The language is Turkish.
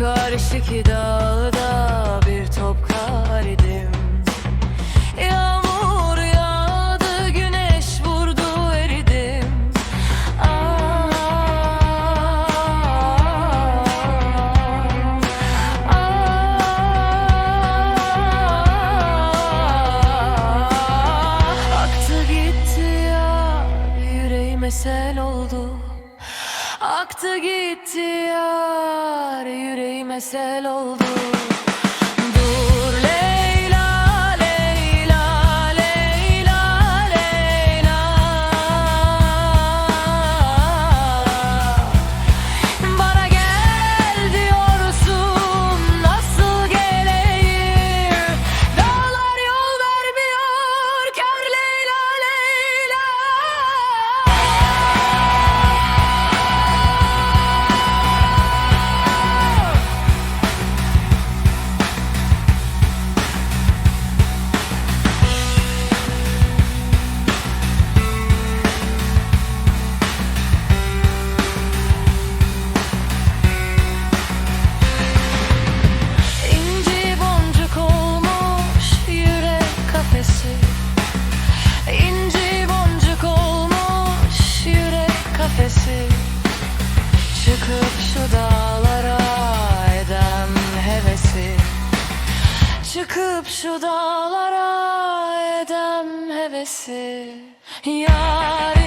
Karşıki dağda bir top kar Yağmur yağdı güneş vurdu eridim. Aktı gitti ya yüreğime sel oldu Aktı gitti yar yüreğime sel oldu Çıkıp şu dağlara edem hevesi. Çıkıp şu dağlara edem hevesi. Yar